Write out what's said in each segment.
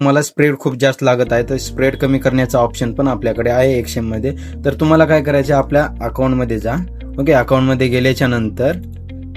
तुम्हाला स्प्रेड खूप जास्त लागत आहे तर स्प्रेड कमी करण्याचा ऑप्शन पण आपल्याकडे आहे एक्सएममध्ये. तर तुम्हाला काय करायचं आपल्या अकाउंटमध्ये जा. ओके अकाउंटमध्ये गेल्याच्यानंतर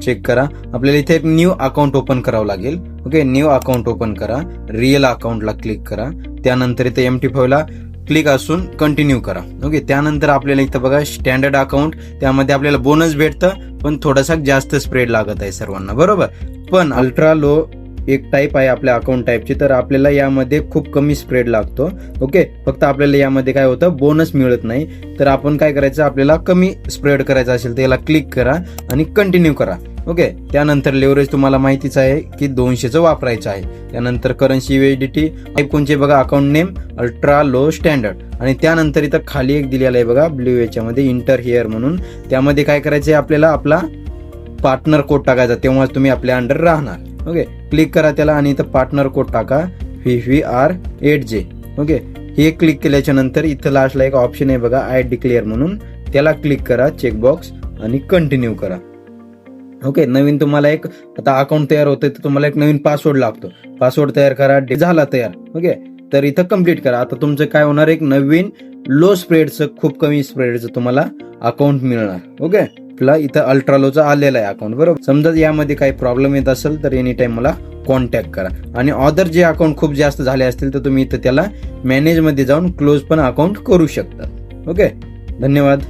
चेक करा. आपल्याला इथे एक न्यू अकाउंट ओपन करावं लागेल. ओके न्यू अकाउंट ओपन करा. रिअल अकाउंटला क्लिक करा. त्यानंतर इथे एम टी फायला क्लिक असून कंटिन्यू करा. ओके त्यानंतर आपल्याला इथं बघा स्टँडर्ड अकाउंट त्यामध्ये आपल्याला बोनस भेटतं पण थोडासा जास्त स्प्रेड लागत आहे सर्वांना. बरोबर? पण अल्ट्रा लो एक टाईप आहे आपल्या अकाउंट टाईपची तर आपल्याला यामध्ये खूप कमी स्प्रेड लागतो. ओके फक्त आपल्याला यामध्ये काय होतं बोनस मिळत नाही. तर आपण काय करायचं आपल्याला कमी स्प्रेड करायचं असेल तर याला क्लिक करा आणि कंटिन्यू करा. ओके त्यानंतर लेवरेज तुम्हाला माहितीच आहे की दोनशेचं वापरायचं आहे. त्यानंतर करन्सी युएडिटी कोणचे बघा account name ultra low standard आणि त्यानंतर इथं खाली एक दिलेलं आहे बघा ब्ल्यू याच्यामध्ये इंटर हिअर म्हणून. त्यामध्ये काय करायचं आहे आपल्याला आपला पार्टनर कोड टाकायचा तेव्हाच तुम्ही आपल्या अंडर राहणार. ओके क्लिक करा त्याला आणि इथं पार्टनर कोड टाका. V V R eight J okay हे क्लिक केल्याच्यानंतर इथं लास्टला एक ऑप्शन आहे बघा आय डिक्लेअर म्हणून. त्याला क्लिक करा चेकबॉक्स आणि कंटिन्यू करा. ओके नवीन तुम्हाला एक आता अकाउंट तयार होतं तर तुम्हाला एक नवीन पासवर्ड लागतो. पासवर्ड तयार करा डे- झाला तयार. ओके तर इथं कंप्लीट करा. आता तुमचं काय होणार एक नवीन लो स्प्रेडचं खूप कमी स्प्रेडचं तुम्हाला अकाउंट मिळणार. ओके आपला इथं अल्ट्रालोचा आलेलं आहे अकाउंट बरोबर? समजा यामध्ये काही प्रॉब्लेम येत असेल तर एनी टाइम मला कॉन्टॅक्ट करा. आणि अदर जे अकाउंट खूप जास्त झाले असतील तर तुम्ही इथं त्याला मॅनेजमध्ये जाऊन क्लोज पण अकाउंट करू शकता. ओके धन्यवाद.